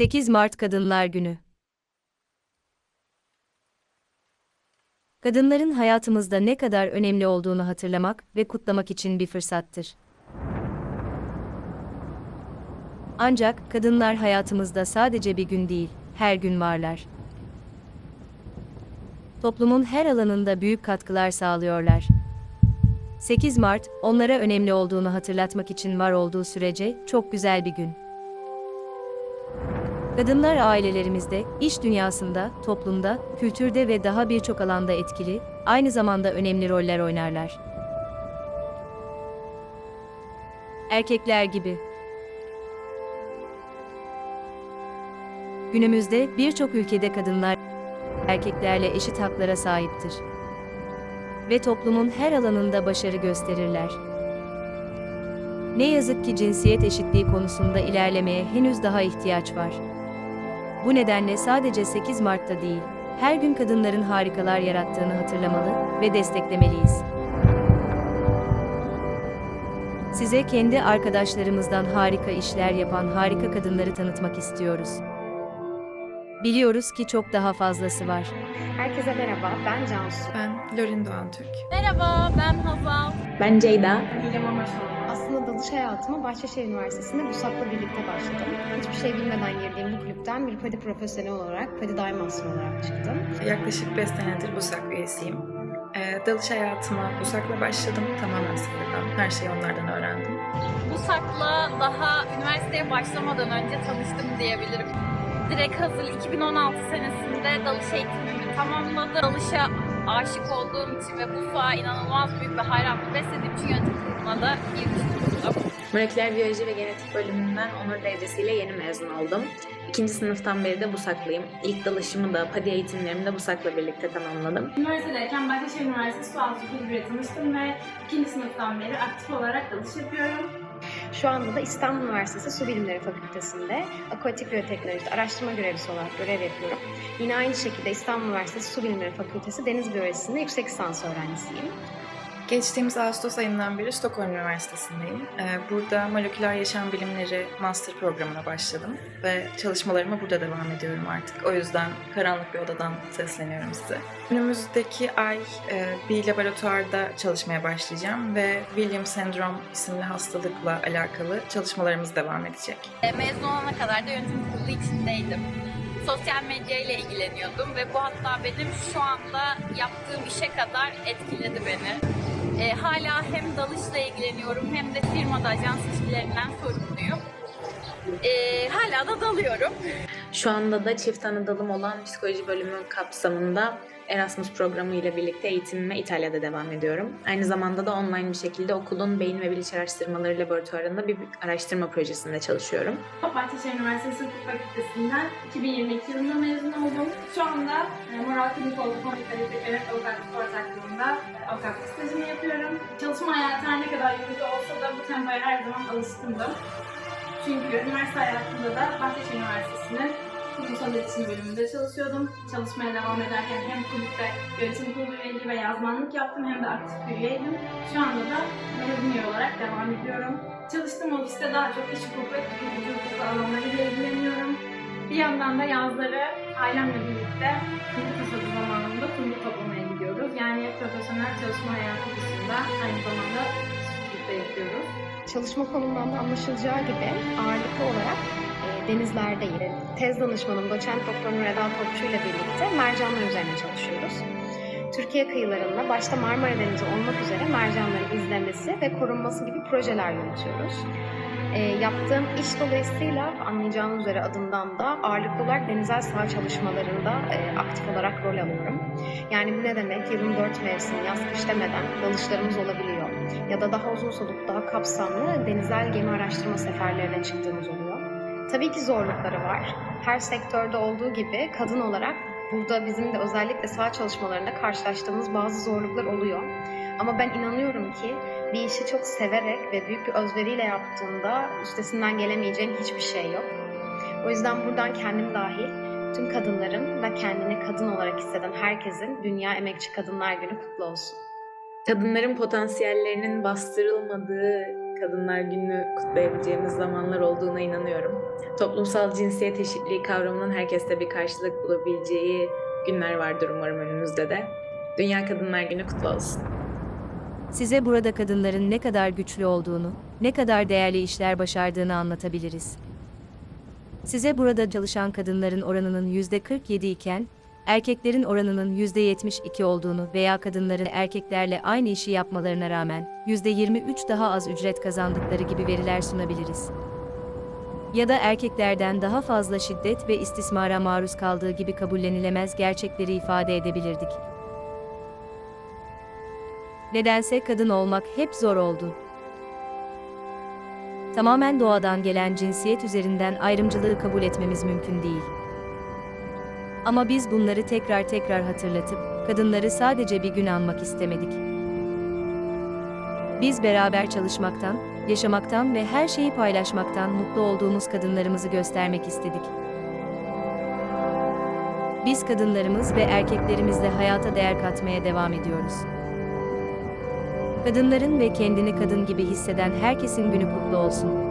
8 Mart Kadınlar Günü. Kadınların hayatımızda ne kadar önemli olduğunu hatırlamak ve kutlamak için bir fırsattır. Ancak kadınlar hayatımızda sadece bir gün değil, her gün varlar. Toplumun her alanında büyük katkılar sağlıyorlar. 8 Mart, onlara önemli olduğunu hatırlatmak için var olduğu sürece çok güzel bir gün. Kadınlar ailelerimizde, iş dünyasında, toplumda, kültürde ve daha birçok alanda etkili, aynı zamanda önemli roller oynarlar. Erkekler gibi. Günümüzde birçok ülkede kadınlar erkeklerle eşit haklara sahiptir ve toplumun her alanında başarı gösterirler. Ne yazık ki cinsiyet eşitliği konusunda ilerlemeye henüz daha ihtiyaç var. Bu nedenle sadece 8 Mart'ta değil, her gün kadınların harikalar yarattığını hatırlamalı ve desteklemeliyiz. Size kendi arkadaşlarımızdan harika işler yapan harika kadınları tanıtmak istiyoruz. Biliyoruz ki çok daha fazlası var. Herkese merhaba, ben Cansu. Ben Lorin Doğan Türk. Merhaba, ben Hazal. Ben Ceyda. Aslında dalış hayatıma Bahçeşehir Üniversitesi'nde BUSAK'la birlikte başladım. Hiçbir şey bilmeden girdiğim bu kulüpten bir padi profesyoneli olarak, padi daim master olarak çıktım. Yaklaşık 5 senedir BUSAK üyesiyim. Ee, dalış hayatıma BUSAK'la başladım. Tamamen sıfırdan. Her şeyi onlardan öğrendim. Busak'la daha üniversiteye başlamadan önce tanıştım diyebilirim. Direkt hazır 2016 senesinde dalış eğitimimi tamamladım. Dalışa aşık olduğum için ve Busak'a inanılmaz büyük bir hayranlık beslediğim için yönetim kuruluna da girmiş bulundum. Moleküler biyoloji ve genetik bölümünden onur derecesiyle yeni mezun oldum. İkinci sınıftan beri de BUSAK'lıyım. İlk dalışımı da PADI eğitimlerimi de BUSAK'la birlikte tamamladım. Üniversitedeyken Bahçeşehir Üniversitesi Sualtı Kulübü'yle tanıştım ve ikinci sınıftan beri aktif olarak dalış yapıyorum. Şu anda da İstanbul Üniversitesi Su Bilimleri Fakültesi'nde akvatik biyoteknolojide araştırma görevlisi olarak görev yapıyorum. Yine aynı şekilde İstanbul Üniversitesi Su Bilimleri Fakültesi Deniz Biyolojisi'nde yüksek lisans öğrencisiyim. Geçtiğimiz Ağustos ayından beri Stockholm Üniversitesi'ndeyim. Ee, burada moleküler yaşam bilimleri master programına başladım ve çalışmalarıma burada devam ediyorum artık. O yüzden karanlık bir odadan sesleniyorum size. Önümüzdeki ay e, bir laboratuvarda çalışmaya başlayacağım ve Williams Sendrom isimli hastalıkla alakalı çalışmalarımız devam edecek. E, Mezun olana kadar da yönetim kurulu içindeydim. Sosyal medya ile ilgileniyordum ve bu hatta benim şu anda yaptığım işe kadar etkiledi beni. E, hala hem dalışla ilgileniyorum hem de firmada ajans ilişkilerinden sorumluyum. E, hala da dalıyorum. Şu anda da çift ana dalım olan psikoloji bölümü kapsamında Erasmus programı ile birlikte eğitimime İtalya'da devam ediyorum. Aynı zamanda da online bir şekilde okulun beyin ve bilinç araştırmaları laboratuvarında bir araştırma projesinde çalışıyorum. Bahçeşehir Üniversitesi Hukuk Fakültesi'nden 2022 yılında mezun oldum. Şu anda e, Moral Klinik Olgu Kondikalite Devlet Avukatlık Ortaklığı'nda avukatlık stajını yapıyorum. Çalışma hayatı her ne kadar yorucu olsa da bu tempoya her zaman alışkındım. Çünkü üniversite hayatımda da Bahçeşehir Üniversitesi'nin kurumsal iletişim bölümünde çalışıyordum. Çalışmaya devam ederken hem kulüpte yönetim kurulu üyeliği ve yazmanlık yaptım hem de aktif bir üyeydim. Şu anda da mezun olarak devam ediyorum. Çalıştığım ofiste daha çok iş hukuku ve tüketici hukuku alanlarıyla ilgileniyorum. Bir yandan da yazları ailemle birlikte fındık hasadı zamanında fındık toplamaya gidiyoruz. Yani profesyonel çalışma hayatı dışında aynı zamanda çiftlikte yapıyoruz. Çalışma konumdan da anlaşılacağı gibi ağırlıklı olarak e, denizlerdeyim. Tez danışmanım doçent doktor Nureda Topçu ile birlikte mercanlar üzerine çalışıyoruz. Türkiye kıyılarında başta Marmara Denizi olmak üzere mercanların izlemesi ve korunması gibi projeler yürütüyoruz. E, yaptığım iş dolayısıyla anlayacağınız üzere adından da ağırlıklı olarak denizel saha çalışmalarında e, aktif olarak rol alıyorum. Yani bu ne demek? Yılın dört mevsim, yaz kış demeden dalışlarımız olabiliyor ya da daha uzun soluklu, daha kapsamlı denizel gemi araştırma seferlerine çıktığımız oluyor. Tabii ki zorlukları var. Her sektörde olduğu gibi kadın olarak burada bizim de özellikle sağ çalışmalarında karşılaştığımız bazı zorluklar oluyor. Ama ben inanıyorum ki bir işi çok severek ve büyük bir özveriyle yaptığında üstesinden gelemeyeceğin hiçbir şey yok. O yüzden buradan kendim dahil tüm kadınların ve kendini kadın olarak hisseden herkesin Dünya Emekçi Kadınlar Günü kutlu olsun. Kadınların potansiyellerinin bastırılmadığı, Kadınlar Günü'nü kutlayabileceğimiz zamanlar olduğuna inanıyorum. Toplumsal cinsiyet eşitliği kavramının herkeste bir karşılık bulabileceği günler vardır umarım önümüzde de. Dünya Kadınlar Günü kutlu olsun. Size burada kadınların ne kadar güçlü olduğunu, ne kadar değerli işler başardığını anlatabiliriz. Size burada çalışan kadınların oranının %47 iken, erkeklerin oranının %72 olduğunu veya kadınların erkeklerle aynı işi yapmalarına rağmen %23 daha az ücret kazandıkları gibi veriler sunabiliriz. Ya da erkeklerden daha fazla şiddet ve istismara maruz kaldığı gibi kabullenilemez gerçekleri ifade edebilirdik. Nedense kadın olmak hep zor oldu. Tamamen doğadan gelen cinsiyet üzerinden ayrımcılığı kabul etmemiz mümkün değil. Ama biz bunları tekrar tekrar hatırlatıp kadınları sadece bir gün anmak istemedik. Biz beraber çalışmaktan, yaşamaktan ve her şeyi paylaşmaktan mutlu olduğumuz kadınlarımızı göstermek istedik. Biz kadınlarımız ve erkeklerimizle hayata değer katmaya devam ediyoruz. Kadınların ve kendini kadın gibi hisseden herkesin günü kutlu olsun.